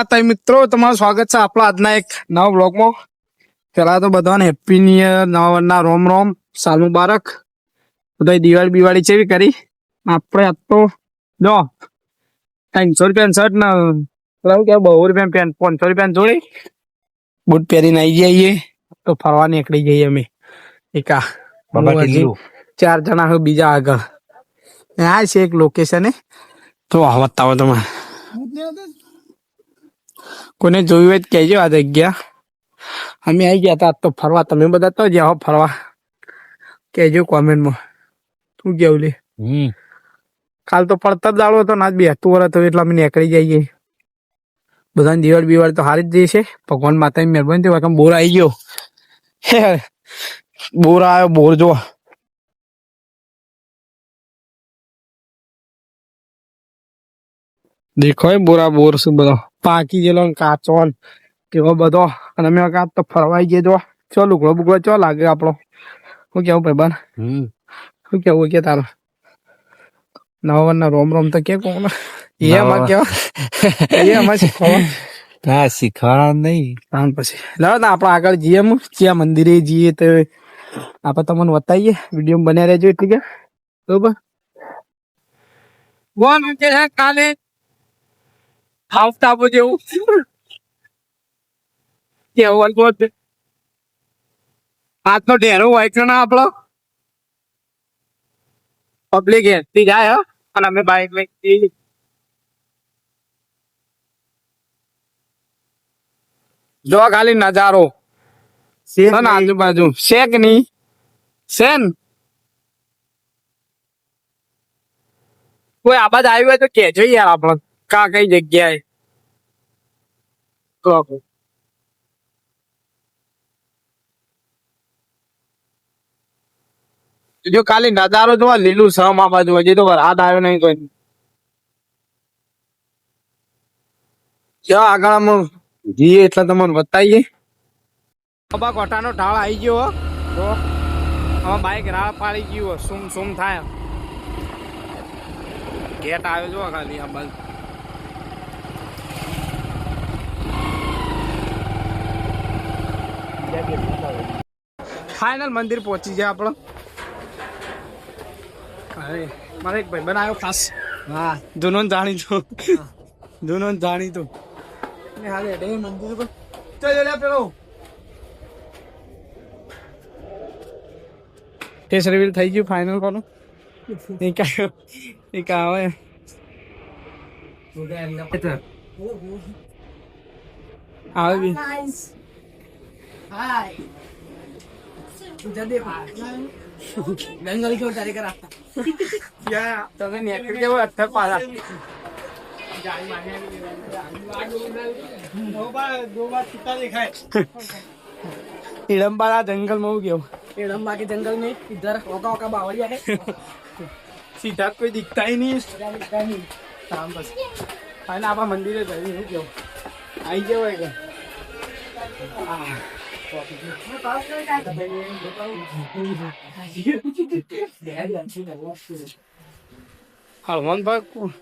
માતા મિત્રો તમારું સ્વાગત છે આપણા આજના એક નવા બ્લોગમાં પેલા તો બધાને હેપી ન્યુ યર નવા વર્ષના રોમ રોમ સાલ મુબારક. બધા દિવાળી બિવાળી ચેવી કરી? આપણે આજ તો જો ત્રણસો રૂપિયા શર્ટ ને પેલા કે બહુ રૂપિયા પેન્ટ પાંચસો રૂપિયા જોડી. બૂટ પહેરીને આવી જઈએ તો ફરવા નીકળી જઈએ અમે. એકા ચાર જણા બીજા આગળ. આ છે એક લોકેશન તો આવતા આવો તમે કોને જોયું હોય તો કહેજો આ જગ્યા. અમે આવી ગયા હતા તો ફરવા. તમે બધા તો જાઓ ફરવા. કહેજો કોમેન્ટમાં. શું કેવું લે. કાલ તો પડતર દાડો હતો ના જ બેસતું તું તો એટલે અમે નીકળી જઈએ. બધાને દિવાળ બિવાળ તો હારી જ છે. ભગવાન માતાની મહેરબાની થી વાકમ બોર આવી ગયો. હે બોર આવ્યો બોર જો દેખાય બોરા બોર શું બધો. પાકી ગયેલો ને કાચો ને એવો બધો. અને અમે કાચ તો ફરવાઈ ગયો જો. ચો લુગડો બુગડો ચો લાગે આપણો? શું કેવું ભાઈ હમ. શું કેવું કે તારું? નવા ના રોમ રોમ તો કે કોણ? એ અમાર કેવા. એ અમાર શીખવા ના શીખવાડા નહીં. તાન પછી. લાવો ને આપણે આગળ જઈએ જ્યાં મંદિરે જઈએ તો આપણે તમને બતાવીએ. વીડિયો બન્યા રહેજો એટલે કે. બરોબર? કોણ કે કાલે હાફતા આપો જેવું કેવું બોલ આજનો ઢેરો વાંચ્યો ના આપણો? પબ્લિક હેસતી જાય હો. અને અમે બાઇક લઈ જો ખાલી નજારો. છે આજુબાજુ. શેકની નહીં. છે કોઈ આબાજ આવ્યું હોય તો કેજો યાર આપણે કા કઈ જગ્યાએ? કહો. જો ખાલી નજારો જોવા લીલું સમ આ બાજુ હજી તો વરસાદ આવ્યો નહીં કોઈ. જો આગળ અમે જઈએ એટલે તમને બતાવીએ. બાબા કોટાનો ઢાળ આવી ગયો. તો હવે બાઈક રાળ પાડી ગયું સુમ સુમ થાય. ગેટ આવ્યો જો ખાલી આ બાજુ. ફાઇનલ મંદિર પહોંચી ગયા આપણો. અરે મારે એક ભાઈ બનાવ્યો ખાસ. હા. જૂનો જાણીતો. જૂનો જાણીતો. ને હાલે એટલે મંદિર પર ચાલ લે પેલો. ફેસ રિવીલ થઈ ગયું ફાઇનલ કોનું એ આવે. એ કા આવે આવે બી યા તમે નીકળી જાવ અત્યારે પાછા ઈડમબાડા જંગલમાં હું ગયો एड़म्बा के जंगल में इधर ओका ओका बावड़िया है સીધા જ કોઈ દિખતા ही નહીં શામ બસ અને આપણા મંદિરે જઈ હું કેવું આવી ગયો હોય કે હળવંતભાઈ કોણ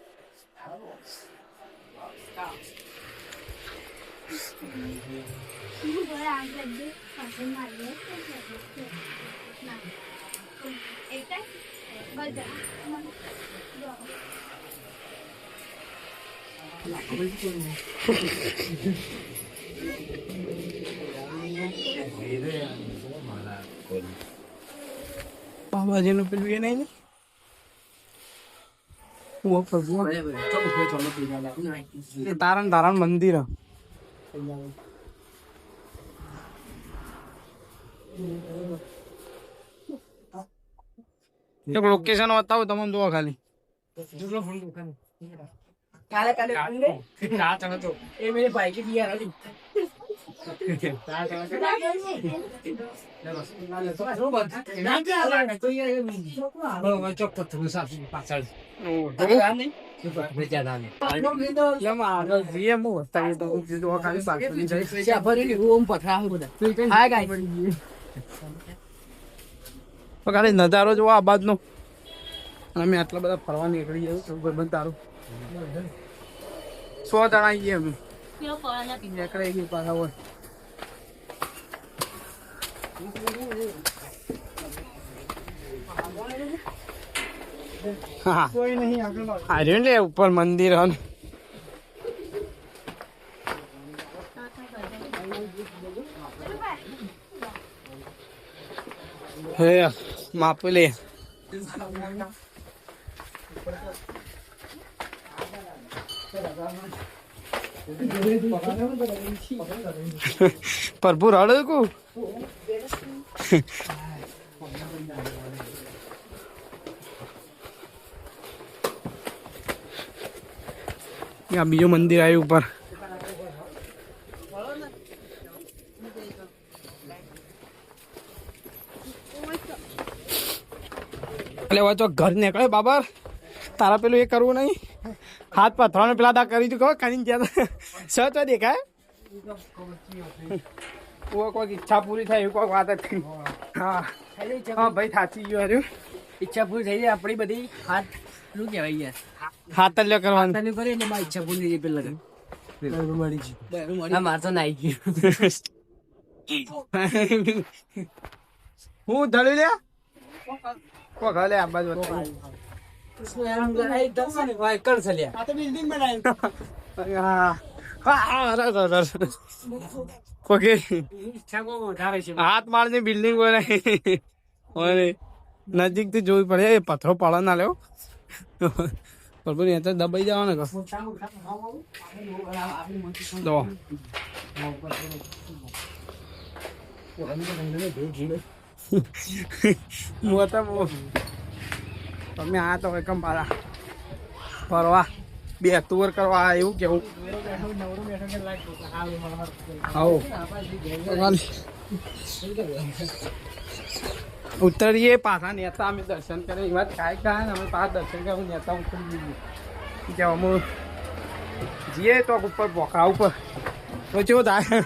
પાવાજીનું પેલું એ નહીં ને? તારણ તારણ મંદિર. લોકેશન બતાવું તમે જોવા ખાલી. કાલે કાલે ના ચાલો તો એ મેરે ભાઈ કે બિયાર ખાલી નજારો જોવા આ બાજનો અમે આટલા બધા ફરવા નીકળી ગયા તારું સો જણા આવીએ અમે. નીકળે ગયું પાછા હોય હા કોઈ નહીં આગળ આર્યું ને ઉપર મંદિર હન. હે માપલી પ્રભુ રડે કો ત્યાં બીજું મંદિર આવ્યું ઉપર એટલે હવે તો ઘર નીકળે બાબર. તારા પેલું એ કરવું નહીં. હાથ પથરાનો પેલા દા કરી દીધું કહો કરીને ત્યાં સચ દેખાય કોઈ કોઈક ઈચ્છા પૂરી થાય એવું કોઈ વાત જ નહીં. હા. હા ભાઈ થાચી ગયો હર્યું ઈચ્છા પૂરી થઈ જાય આપણી બધી હાથ શું કહેવાય યાર? હાથ જ લ્યો કરવાનું. તને કરી એટલે મારી ઈચ્છા પૂરી થઈ ગઈ પેલા હા માર તો નાઈ ગયું. હું ધડી લે કોક હલે આ બાજુ. હા હા. કોકે? હાથ માળની બિલ્ડિંગ બોલે ઓરે નજીકથી જોવી પડે. એ પથ્થરો પાડો ના લેવો પ્રભુ એ તો દબાઈ જવાનો તો મોટા તમે આ તો એકમ પાડા. ફરવા. બે ટુર કરવા એવું કેવું? ઉતરીએ પાછા નેતા, અમે દર્શન કરે એ વાત કાંઈ કાંઈ ને, અમે પાછા દર્શન કરે નેતા ઉતરી દીધું કે અમે જઈએ તો ઉપર ભોખા ઉપર. તો કેવું થાય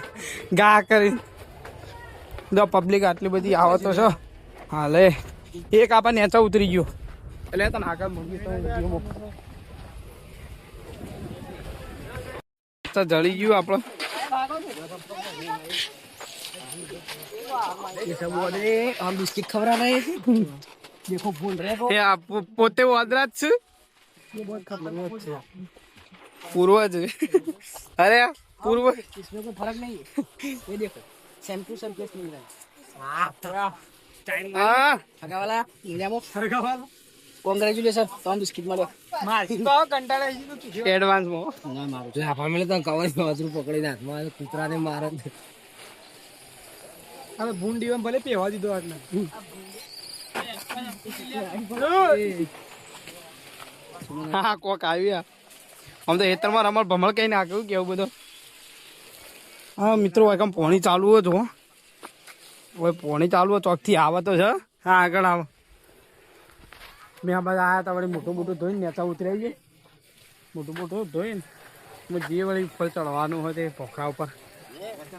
ગા કરી. જો પબ્લિક આટલી બધી આવે તો છો. હાલે. એક આપણે નેચા ઉતરી ગયો. એટલે તને આગળ મૂકી તો વિડીયો મોકલો. તો જળી ગયું આપણો हम बिस्किट खबरा रहे थे देखो फूल रहे वो એ આ પો- પોતે વાદરા જ છે પૂર્વજ અરે આ પૂર્વ इसमें कोई फर्क नहीं है ये देखो सेम टू सेम केस मिल रहा है હા हगा वाला इंडिया में हगा वाला કોંગ્રેચ્યુલેશન તમે બિસ્કિટ મળ્યો. એડવાન્સમાં ના મારું જો આ મળે તો કવર બાજુ પકડીને હાથમાં કૂતરાને મારે હવે ભૂંડી ભલે પેવા દીધો આટલા. હા કોક આવ્યા આમ તો હેતરમાં રમણ ભમળ કઈ નાખ્યું કેવું બધું. હા મિત્રો એકમ પોણી ચાલુ જ હો. હવે પોણી ચાલુ હોય ચોકથી આવે તો છે. હા આગળ આવે. મેં આ બધા આવ્યા હતા વળી મોટું મોટું ધોઈને નેતા ઉતરાઈ જાય મોટું મોટું ધોઈને મેં જે વળી ઉપર ચડવાનું હોય તે પોખરા ઉપર.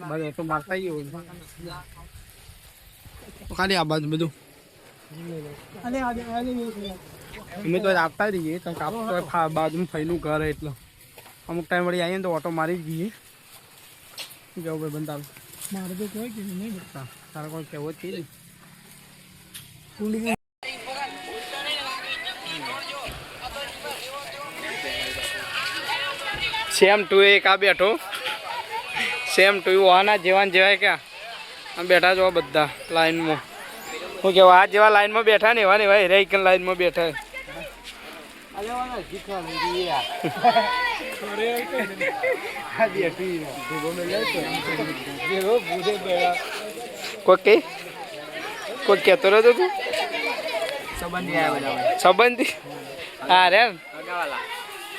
બધા તો મારતા જ હોય. ખાલી આ બાજુ બધું. અમે તો આપતા રહીએ તો ફા- બાજુમાં ફઈનું ઘર એટલે. અમુક ટાઈમ વળી આવીએ ને તો ઓટો મારી જ જઈએ. જવું ભાઈ બંધ મારે તો કોઈ કીધું નહીં. તારે કોઈ કહેવો જ છે સેમ ટુ એક આ બેઠો? સેમ ટુ આના જેવા ને જેવા ક્યાં? આમ બેઠા જો બધા લાઈનમાં. હું કહેવાય આ જેવા લાઈનમાં બેઠા ને એવા ને એવા હેરા એક લાઈનમાં બેઠા. કોઈ કોઈ કહેતો નતો તું સંબંધી સંબંધી? હા રે.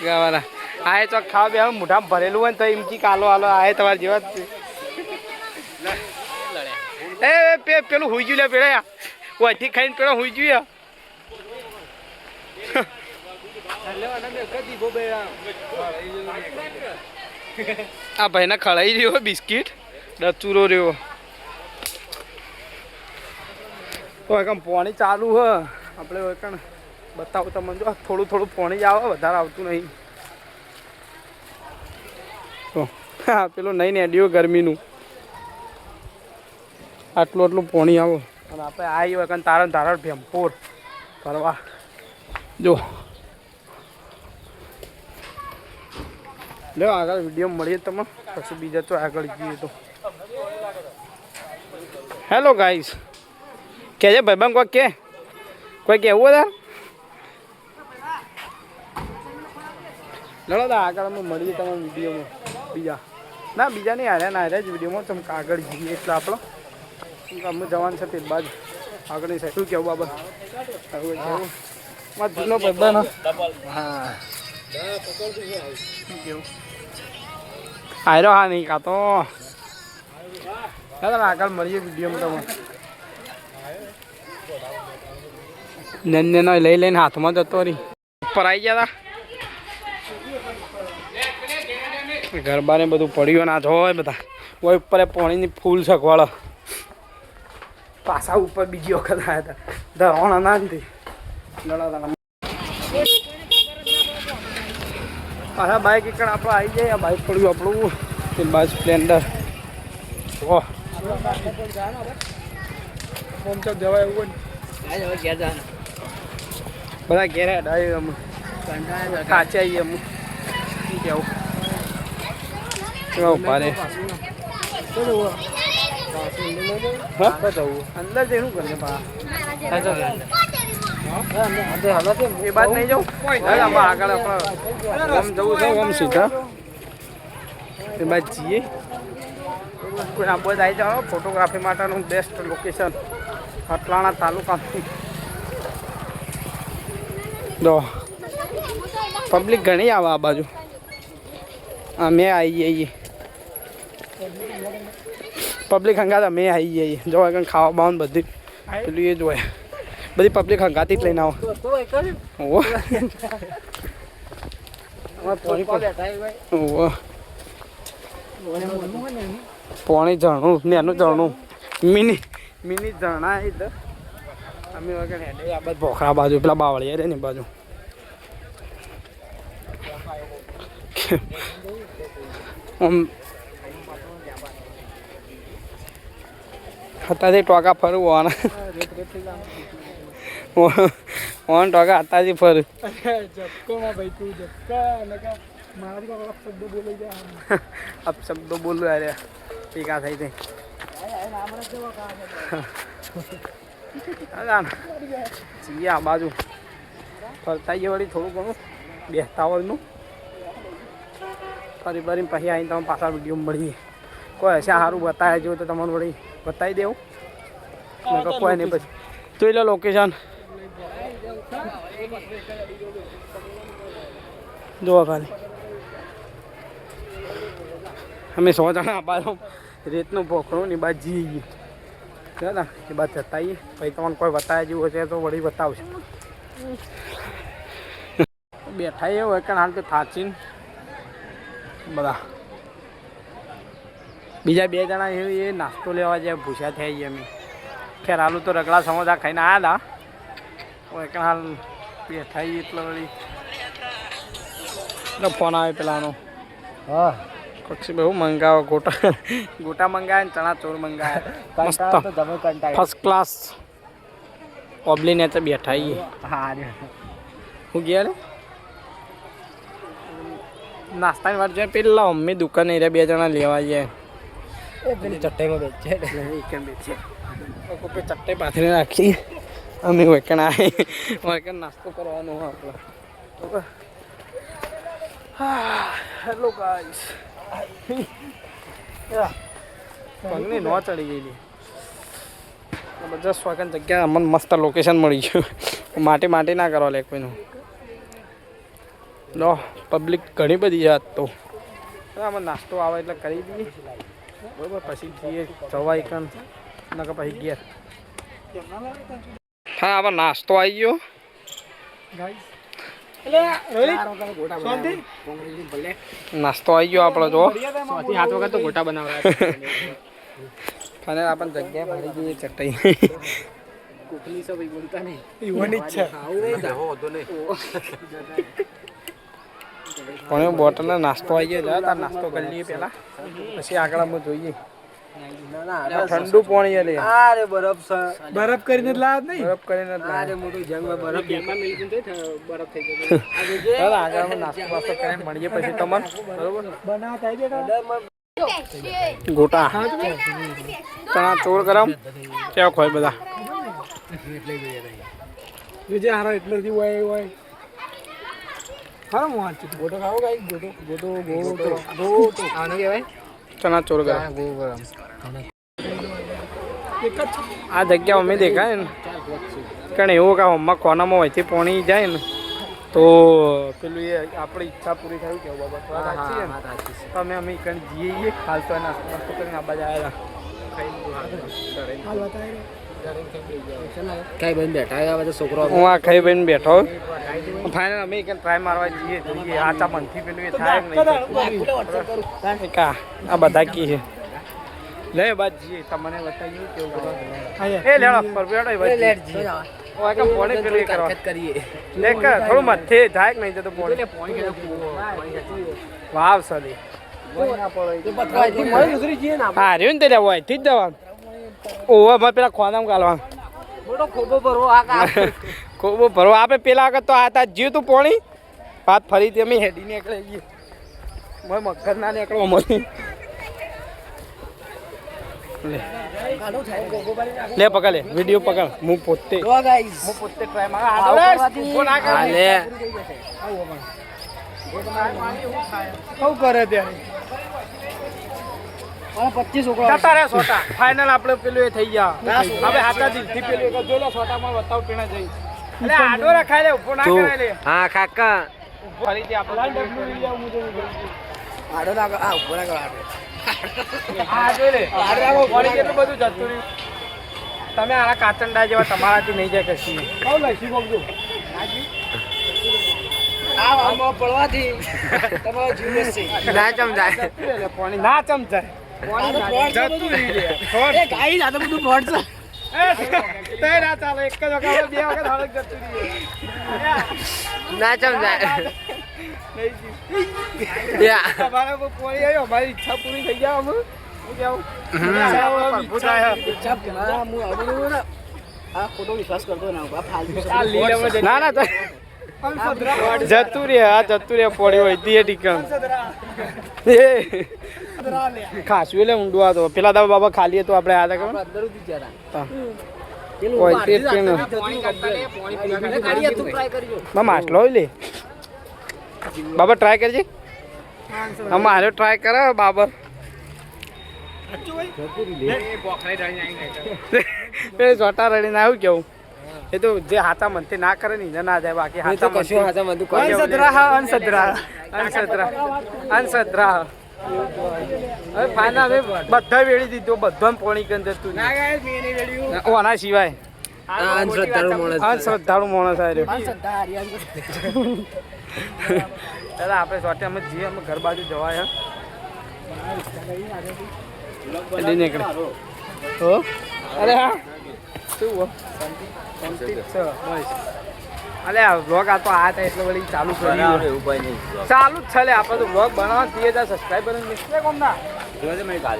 ગાવાલા આ એ તો ખાવા બે મોઢામાં ભરેલું હોય ને તો એમથી કાલો આલો આ એ તમારા જેવા જ એ પે, પેલું હુઈ ગયું લે પેલા ઓથી ખાઈને પેલા હુઈ ગયું આ ભાઈને ખળાઈ રહ્યો બિસ્કિટ. ડચુરો રહ્યો. તો એકમ પાણી ચાલુ હ. આપણે એકણ બતાવું તમને. જો થોડું થોડું પાણી જ આવે, વધારે આવતું નહીં. તો હા પેલું નહીં નેડ્યું ગરમીનું. આટલું આટલું પોણી આવો. અને આપણે આવી કારણ તારણ તારણ ભેમપોર ફરવા જો. લો આગળ વીડિયો મળીએ તમે પછી બીજા તો આગળ જઈએ તો. હેલો ગાઈસ કે છે ભાઈબંધ કોઈ કે? કોઈ કેવું હતા લડો દા આગળ અમે મળીએ તમે વિડીયોમાં. બીજા. ના બીજા નહીં હાર્યા ના હાર્યા જ વિડીયોમાં તમે આગળ જઈએ એટલે આપણો. અમે જવાનું છે તે બાજુ. આગળની સાઈડ શું કેવું બાબા મારા જૂનો ભાઈબંધ હા. કેવું? આયરો હા નહીં, કાં તો. ચાલો આગળ મળીએ વિડીયોમાં તમે નન્ને નો લઈ લઈને હાથમાં જતો રહી. ઉપર આવી ગયા હતા ગરબા ને બધું પડ્યું ના જોવાય બધા. કોઈ ઉપર પાણીની ફૂલ સગવાળો પાછા ઉપર બીજી વખત આવ્યા હતા. ધરવાણા ના નથી લડા પાછા બાઇક એકણ આપણે આવી જાય આ બાઇક પડ્યું આપણું. તે બાદ સ્પ્લેન્ડર ઓહ જવાય એવું. બધા ઘેર હેડાય અમે કાચે આવીએ અમુક. કેવું? કેવું પારે અંદર જઈ શું કરે પા એ બાદ નહીં આમાં આગળ ઓમ જવું છે. ઓમ સીધા. એ બાદ જઈએ. કોઈ આ બધા આવી જાઓ ફોટોગ્રાફી માટેનું બેસ્ટ લોકેશન અટલાણા તાલુકા જો પબ્લિક ઘણી આવે આ બાજુ. અમે આવી જઈએ પબ્લિક હંગાતા અમે આવી જઈએ જોવા કંઈ ખાવા બાવાનું બધી. પેલું એ જ હોય. બધી પબ્લિક હંગાતી જ લઈને આવો. ઓહો. પોણી જણું ને એનું જણું મિની મિની જણા એ તો. અમે વગર હેડે. આ બાજુ ભોખરા બાજુ પેલા બાવળિયા રે ને બાજુ. આમ હતાથી ટોકા ફરું ઓન ઓન ટોકા હતાથી ફરું. અબ શબ્દો બોલું અરે ટીકા થઈ થઈ. છીએ આ બાજુ. ફરતા જઈએ વળી થોડું ઘણું. બેસતા હોય ફરી ફરીને પછી આવીને તમે પાછા વીડિયો મળીએ. કોઈ હશે સારું બતાવે જો તો તમને વળી બતાવી દેવું. કોઈ નહીં પછી. જોઈ લો લોકેશન જોવા ખાલી. અમે સો જણા બાજુ રેતનું પોખરું ની બાદ જઈએ. છે ને, એ બાદ જતા આવીએ. પછી તમને કોઈ બતાવે જેવું હશે તો વળી બતાવશે. બેઠા એવું હોય કારણ હાલ તો થાચીને. બધા. બીજા બે જણા એ નાસ્તો લેવા જાય ભૂસા થઈ ગયા અમે. ખેર હાલું તો રગડા સમોસા ખાઈને આવ્યા હતા. હાલ બેઠા એટલો વળી. ફોન આવે પેલાનો. હા. કક્ષી બહુ મંગાવો ગોટા. ગોટા મંગાવે ને ચણા ચોર મંગાવે. મસ્ત. ફર્સ્ટ ક્લાસ ઓબલી ને તો બેઠા હા હું ગયા રે? નાસ્તાની વાત જોઈએ પેલા મમ્મી દુકાને એ બે જણા લેવા જાય. ચટ્ટાઈમાં બેસે એક બે છે કોઈ ચટ્ટે પાથરી રાખી અમે વેકણ આવી વેકણ નાસ્તો કરવાનો આપણે તો હેલો ગાઈસ પગની નો ચડી ગયેલી બધા સ્વાગત જગ્યા અમને મસ્ત લોકેશન મળી ગયું માટી માટી ના કરવા લે કોઈનું લો પબ્લિક ઘણી બધી યાદ તો આમાં નાસ્તો આવે એટલે કરી દઈએ બરોબર પછી જઈએ જવાય નકર પછી ઘેર. હા આમાં નાસ્તો આવી ગયો. નાસ્તો આવી ગયો આપણો જો. હાથ વગર તો ગોટા બનાવવા અને આપણને જગ્યા ભરી ગઈ ચટાઈ કોકલી સબ બોલતા નહીં. ઈવાની ઈચ્છા આવું નહીં. પાણી બોટલ બોટલનો નાસ્તો આવી ગયો તાર નાસ્તો કરી લઈએ પેલા પછી આગળ અમે જોઈએ. ઠંડુ પાણી લે. અરે બરફ બરફ કરીને જ લાવ નહીં? બરફ કરીને જ લાવ અરે મોટું જંગમાં બરફ બરફ થઈ ગયો. ચાલો આગળ અમે નાસ્તો વાસ્તો કરીને મળીએ પછી તમને. બરોબર? ગોટા. ચણા ચોર કરમ કેવ ખોય બધા? જે હારો એટલો થી હોય હોય. હારો મોહન છે ગોટો ખાવો ગાઈ ગોટો ગોટો ગોટો. ગોટો. આને કહેવાય? ચણા ચોર ગરમ. ગો ગરમ. આ જગ્યા અમે દેખાય ને. કારણ એવું કે મમ્મા કોનામાં હોયથી પોણી જાય ને. તો પેલું એ આપણી ઈચ્છા પૂરી થયું કેવું બાબત વાત ને. તો અમે અમે કણ જઈએ હાલ તો નાસ્તો કરીને આ બાજુ આવ્યા કઈ બંધ બેઠા આ બધા છોકરો હું આ ખાઈ બેન બેઠો ફાઇનલ અમે કે ટ્રાય મારવા જઈએ જોઈએ આચા મનથી પેલું એ થાય નહીં કા આ બધા કી છે. લે બાદ જઈએ તમને બતાવીએ કેવું એ લેડો પર બેડો બાદ લેટ જઈએ. પેલું કરવા કરીએ. લેક થોડું મથે થાય નહીં જતું પોણી? વાવ સદી હા રહ્યું ને તે લેવો થી જ જવાનું. ઓવે મારે પેલા ખોદામ ગાલવા મોટો ખોબો ભરવો આ ખૂબ ભરો આપે પેલા આગળ તો આ તા જીવ તું પોણી. પાત ફરીથી અમે હેડી નીકળે ગઈ. મોય મગર ના નીકળો મળી લે. પકડ લે. વીડિયો પકડ. હું પોતે જો ગાઈસ હું પોતે ટ્રાય માર કરે ત્યારે આ 25 જતા રે સોટા. ફાઇનલ આપણે પેલું એ થઈ ગયા. હવે હાથા દિલથી પેલું એક જો લે સોટામાં બતાવ પીણા જઈ. અલે આડો રખાય લે ઊભો ના કરાય લે. હા કાકા. ફરીથી આપણે ડબલું લઈ જાવ મુજબ આડો ના આ ઉપર ના આડો. આ જો લે. વળી કેટલું બધું જતું રહ્યું? તમે આના કાચંડા જેવા તમારાથી નહીં જાય કશી. કહું લઈશી બોલજો આ આમાં પડવાથી તમારો જીવ ના ચમચાય. ના ચમચાય. ના ચાલે એક જ વખત બે વખત હાલત જતું રહ્યું ના ચમચાય યા. તમારે બહુ પોણી આવ્યો? અમારી ઈચ્છા પૂરી થઈ ગયા અમે જતું રે આ જતું રે પડ્યો હોય તે ટીકણ એ. ખાસું એટલે ઊંડું આ તો. પેલા દા બાબા ખાલી તો આપણે આ અંદર હતા. હતું. હતું, માટલો લે. બાબા ટ્રાય કરજે. હા મારે ટ્રાય કરે બાબર. જોટા રડીને આવ્યું કેવું? એ તો જે હાથા મનથી ના કરે ને ના જાય બાકી હાથા કશું હાથા બધું અનસદ્રાહ અનસદ્રાહ અનસદ્રાહ અંસદ્રાહ હવે ફાઇનલ હવે બધા વેળી દીધો બધા પોણી કરી જતું. ઓના સિવાય. અંધશ્રદ્ધાળુ માણસ. દાદા આપણે સોટે અમે જઈએ અમે ઘર બાજુ જવાય હા. નીકળે. હો? અરે હા. શું અલે આ વ્લોગ આ તો આ થાય એટલે વળી ચાલુ કર્યું ચાલુ જ છે લે આપણે તો વ્લોગ બનાવવા ત્રીસ હજાર સબસ્ક્રાઈબર મિસ્ટેક કોમ ના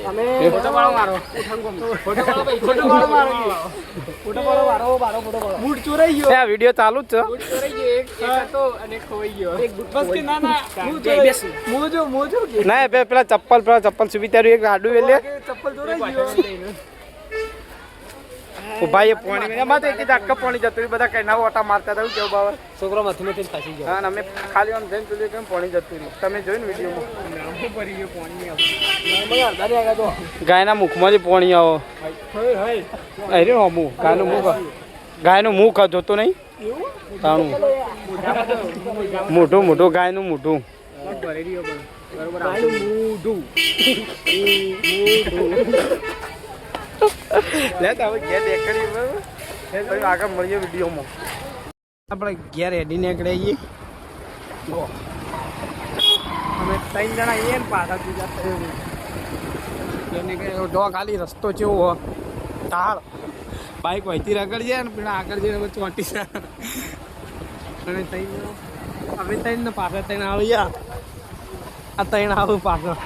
અમે ફોટો પાડો મારો. ફોટો પાડો ફોટો પાડો મારો. ફોટો પાડો મારો, મારો ફોટો પાડો. બૂટ ચોરાઈ ગયો. આ વિડિયો ચાલુ જ છે. ચોરાઈ ગયો, એક- એક હતો અને ખોઈ ગયો. એક બૂટ બસ કે ના ના હું જો મોજો મોજો ના બે પેલા ચપ્પલ પેલા ચપ્પલ સુવી તારું એક આડું વેલે ચપ્પલ ચોરાઈ ગયો. એ પોણી એમાં તો એક જ આટકા પોણી જતું. બધા કઈ ના ઓટા મારતા હતા. કેવું બાબા છોકરો મથી મથી ફસી ગયો. અને અમે ખાલી આમ જઈને પેલું કેમ પોણી જતું રહ્યું. તમે જોયું ને વિડીયોમાં. ગાયના મુખમાંથી પોણી આવો. અરે હમું ગાયનું મુખ. ગાયનું મુખ જોતું નહીં? તાણું. મોટું મોટું ગાયનું મોટું લે તો હવે ઘેર નીકળી પછી વિડીયોમાં. આપણે ઘેર હેડી નીકળીએ. છીએ જો અમે ત્રણ જણા એ પાછા બીજા ત્રણ ડો ખાલી રસ્તો છે તાર. બાઈક વહીથી આગળ જાય ને પેલા આગળ જઈને ચોંટી જાય. અને ત્રણ અમે ત્રણ ને પાછા ત્રણ આવ્યા આ ત્રણ આવું પાછળ.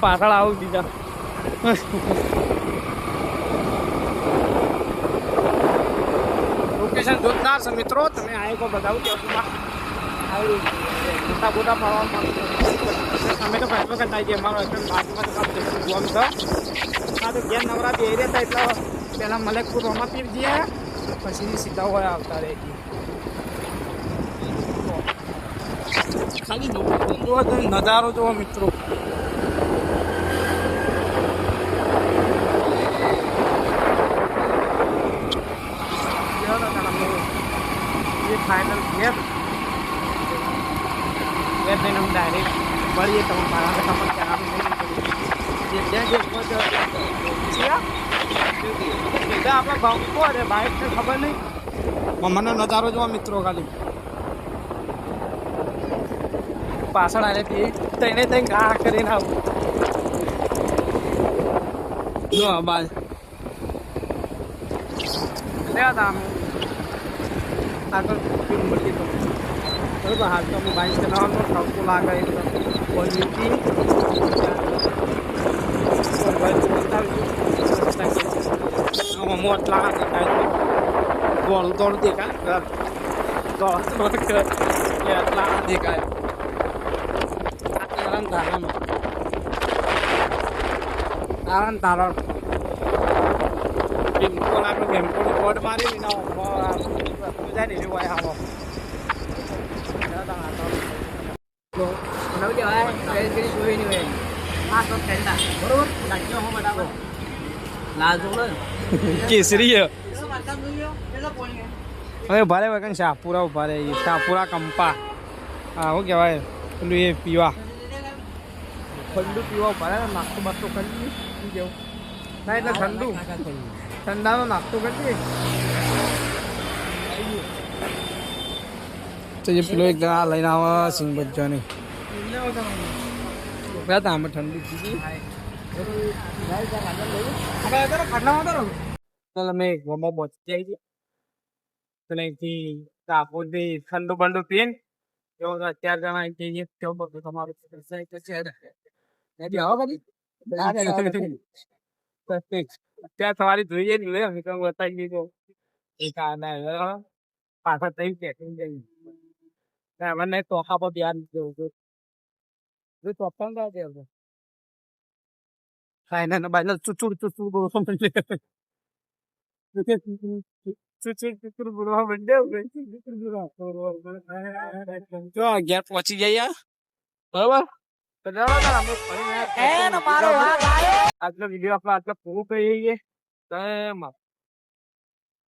પાછળ આવું બીજા લોકેશન જોતદાર છે મિત્રો તમે આયો કો બતાવું આવી મોટા મોટા ફરવા અમે તો ફેસલો કરતા આવીએ, અમારો એકદમ બાજુમાં તો ગોમ છે આ તો ઘેર નવરા બે રહ્યા હતા, એટલે પહેલાં મલેકપુર રોમા પીર જઈએ પછી સીધા હોય આવતા રહે. ખાલી જો નજારો જોવો મિત્રો. ફાઇનલ ઘેર ઘેર જઈને હું ડાયરેક્ટ મળીએ તમે મારા તમને કામ જે જે આપણા ભાવ કોને બાઇક ખબર નહીં. મમ્માનો નજારો જોવા મિત્રો ખાલી. પાછળ આવે તે તેને તઈ ઘા કરીને આવું. જો અબાજ લેવા તા અમે આગળ ફિલ્મ મળી તો. બરોબર, હાલ તો અમે બાઇક ચલાવવાનો ઠાવતો લાગે એટલે ક્વોલિટી મોટ લાગે દેખાય. દેખાય તારણ તારણ તારણ. તારણ ભીમકો આપણે ભીમકો કોડ મારી લીધા. જાય ને આવો નવ જવાય કરી જોઈ નહીં હોય આ તો ઠંડા બરોબર? લાગ્યો હું બતાવો લાલ કેસરી એનો હવે ભારે વગન શાહપુરા ઊભા રહે શાહપુરા કંપા. હા શું કહેવાય? પેલું એ પીવા. ઠંડુ પીવા ઊભા રહે નાસ્તો બાસ્તો કરી કેવું ના એટલે ઠંડુ. ઠંડાનો નાસ્તો કરીએ. તો જે પેલો એક જણા લઈને આવે સિંગ બચ્ચાને. અમે ઠંડુ અમે ગોમાં પહોંચી જાય છે એટલે અહીંથી ડાકોરથી ઠંડુ બંડુ પીને એવો અત્યાર જણા અહીં જઈએ કેવું બધું તમારું છે. બધી? Perfect. અત્યારે સવારે જોઈએ ને લે અમે તો બતાવી દીધું એક આ ના હવે પાછળ થઈ પેકિંગ જઈ મને ચોખા પર ધ્યાન દેવું છું જો ચોખા ને દેવું ખાઈને ને બાજુ ચૂચુડ ચૂચુડ બોલવા માંડે ચૂચુડ ચૂચુડ બોલવા માંડે જો અગિયાર પહોંચી જઈએ બરોબર તો ચાલો તાર અમે ફરીને એ મારો વાત આવ્યો આજનો વીડિયો આપણે આટલો પૂરો કરીએ જય મા